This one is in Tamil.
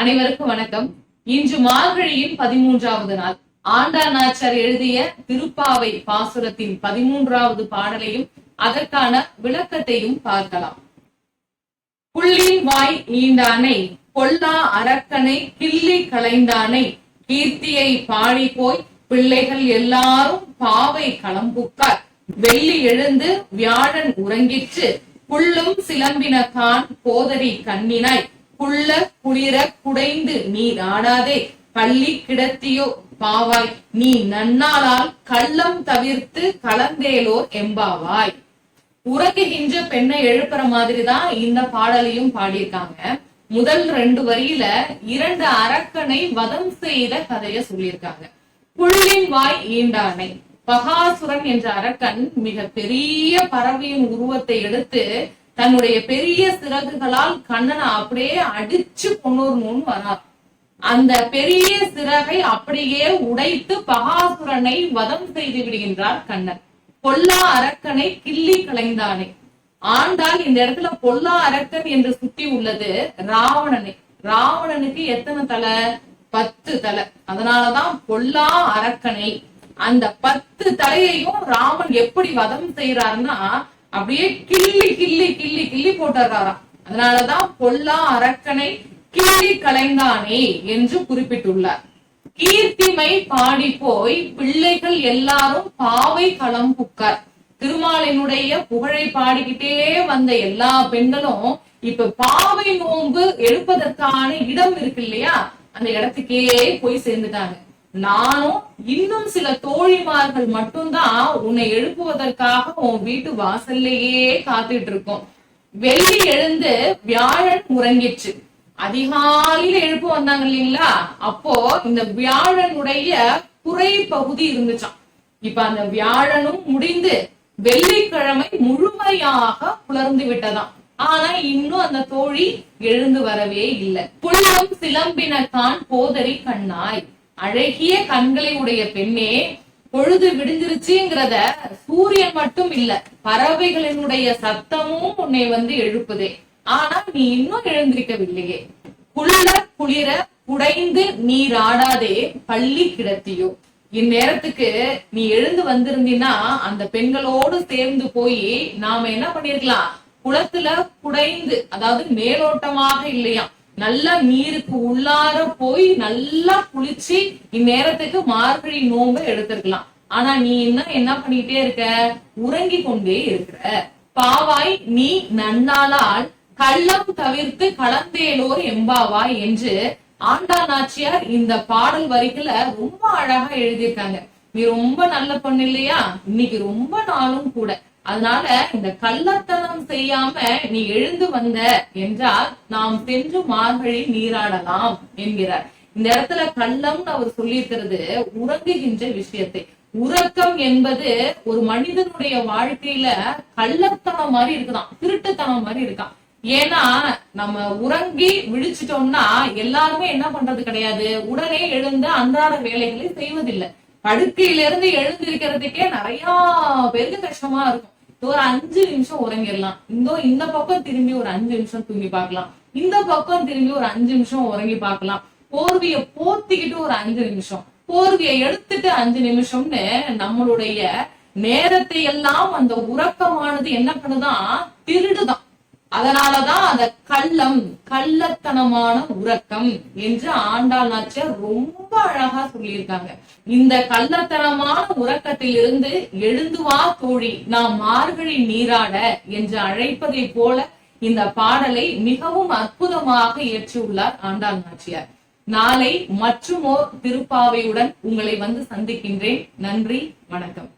அனைவருக்கும் வணக்கம். இன்று மார்கழியின் பதிமூன்றாவது நாள். ஆண்டா நாச்சார் எழுதிய திருப்பாவை பாசுரத்தின் பதிமூன்றாவது பாடலையும் அதற்கான விளக்கத்தையும் பார்க்கலாம். புள்ளின் வாய் நீண்டானை பொல்லா அரக்கனை கிள்ளி களைந்தானை கீர்த்தியை பாடி போய் பிள்ளைகள் எல்லாரும் பாவை களம்புக்கார். வெள்ளி எழுந்து வியாழன் உறங்கிற்று புல்லும் சிலம்பின கான் போதரி கண்ணினாய். புள்ள குளிர குடைந்து நீ ஆடாதே பள்ளி கிடத்தியோ பாவாய். நீ நன்னாளால் கள்ளம் தவிர்த்து கலந்தேலோர் எம்பாவாய். உறங்குகின்ற பெண்ணை எழுப்புற மாதிரி தான் இந்த பாடலையும் பாடியிருக்காங்க. முதல் ரெண்டு வரியில இரண்டு அரக்கனை வதம் செய்த கதைய சொல்லியிருக்காங்க. புள்ளின் வாய் ஈண்டானை பகாசுரன் என்ற அரக்கன் மிக பெரிய பறவையின் உருவத்தை எடுத்து தன்னுடைய பெரிய சிறகுகளால் கண்ணனை அப்படியே அடிச்சு கொண்டுறணும்னு வரார் அந்த பெரிய சிறகை அப்படியே உடைத்து பகாசுரனை வதம் செய்து விடுகின்றார் கண்ணன். பொல்லா அரக்கனை கிள்ளி கலைந்தானே ஆண்டால் இந்த இடத்துல பொல்லா அரக்கன் என்று சுட்டி உள்ளது ராவணனை. ராவணனுக்கு எத்தனை தலை? பத்து தலை. அதனாலதான் பொல்லா அரக்கனை அந்த பத்து தலையையும் ராமன் எப்படி வதம் செய்யறாருன்னா அப்படியே கிள்ளி கிள்ளி கிள்ளி கிள்ளி போட்டுறாராம். அதனாலதான் பொல்லா அரக்கனை கிள்ளி கலைந்தானே என்று குறிப்பிட்டுள்ளார். கீர்த்திமை பாடி போய் பிள்ளைகள் எல்லாரும் பாவை களம் புக்கார் திருமாலினுடைய புகழை பாடிக்கிட்டே வந்த எல்லா பெண்களும் இப்ப பாவை நோன்பு எழுப்பதற்கான இடம் இருக்கு இல்லையா? அந்த இடத்துக்கே போய் சேர்ந்துட்டாங்க. நானும் இன்னும் சில தோழிமார்கள் மட்டும்தான் உன்னை எழுப்புவதற்காக உன் வீட்டு வாசல்லையே காத்துட்டு இருக்கோம் வெள்ளி எழுந்து வியாழன் உறங்கிச்சு அதிகாலையில எழுப்பு வந்தாங்க இல்லைங்களா? அப்போ இந்த வியாழனுடைய குறை பகுதி இருந்துச்சாம். இப்ப அந்த வியாழனும் முடிந்து வெள்ளிக்கிழமை முழுமையாக புலர்ந்து விட்டதாம். ஆனா இன்னும் அந்த தோழி எழுந்து வரவே இல்லை. புள்ளம் சிலம்பினக்கான் போதறி கண்ணாய். அழகிய கண்களை உடைய பெண்ணே பொழுது விடிஞ்சிருச்சுங்கிறத சூரியன் மட்டும் இல்ல பறவைகளினுடைய சத்தமும் உன்னை வந்து எழுப்புதே. ஆனா நீ இன்னும் எழுந்திருக்கவில்லையே. குளிர குளிர குடைந்து நீர் ஆடாதே பள்ளி கிடத்தியோ. இந்நேரத்துக்கு நீ எழுந்து வந்திருந்தீன்னா அந்த பெண்களோடு சேர்ந்து போய் நாம என்ன பண்ணிருக்கலாம்? குளத்துல குடைந்து அதாவது மேலோட்டமாக இல்லையா நல்லா நீருக்கு உள்ளார போய் நல்லா குளிச்சு இந்நேரத்துக்கு மார்கழி நோன்பை எடுத்திருக்கலாம். ஆனா நீ என்ன என்ன பண்ணிட்டே இருக்க? உறங்கி கொண்டே இருக்கிற. பாவாய் நீ நன்னாளால் கள்ளம் தவிர்த்து கலந்தேலோர் எம்பாவாய் என்று ஆண்டா நாச்சியார் இந்த பாடல் வரிக்குல ரொம்ப அழகா எழுதியிருக்காங்க. நீ ரொம்ப நல்ல பொண்ணு இல்லையா? இன்னைக்கு ரொம்ப நாளும் கூட. அதனால இந்த கள்ளத்தனம் செய்யாம நீ எழுந்து வந்த என்றால் நாம் சென்று மார்கழி நீராடலாம் என்கிறார். இந்த இடத்துல கள்ளம்னு அவர் சொல்லியிருக்கிறது உறங்குகின்ற விஷயத்தை. உறக்கம் என்பது ஒரு மனிதனுடைய வாழ்க்கையில கள்ளத்தனம் மாதிரி இருக்குதான் திருட்டுத்தனம் மாதிரி இருக்கான். ஏன்னா நம்ம உறங்கி விழிச்சிட்டோம்னா எல்லாருமே என்ன பண்றது கிடையாது. உடனே எழுந்து அன்றாட வேலைகளை செய்வதில்லை. படுக்கையில இருந்து எழுந்திருக்கிறதுக்கே நிறைய பேருக்கு கஷ்டமா இருக்கும். ஒரு அஞ்சு நிமிஷம் உறங்கிடலாம். இந்த இந்த பக்கம் திரும்பி ஒரு அஞ்சு நிமிஷம் தூங்கி பார்க்கலாம். இந்த பக்கம் திரும்பி ஒரு அஞ்சு நிமிஷம் உறங்கி பார்க்கலாம். போர்வைய போத்திக்கிட்டு ஒரு அஞ்சு நிமிஷம். போர்வையை எடுத்துட்டு அஞ்சு நிமிஷம்னு நம்மளுடைய நேரத்தை எல்லாம் அந்த உறக்கமானது என்ன பண்ணுதான் திருடுதான். அதனாலதான் அந்த கள்ளம் கள்ளத்தனமான உறக்கம் என்று ஆண்டாள் நாச்சியார் ரொம்ப அழகா சொல்லியிருக்காங்க. இந்த கள்ளத்தனமான உறக்கத்தில் இருந்து எழுந்துவா தோழி நாம் மார்கழி நீராட என்று அழைப்பதை போல இந்த பாடலை மிகவும் அற்புதமாக இயற்றியுள்ளார் ஆண்டாள் நாச்சியார். நாளை மற்றுமோர் திருப்பாவையுடன் உங்களை வந்து சந்திக்கின்றேன். நன்றி வணக்கம்.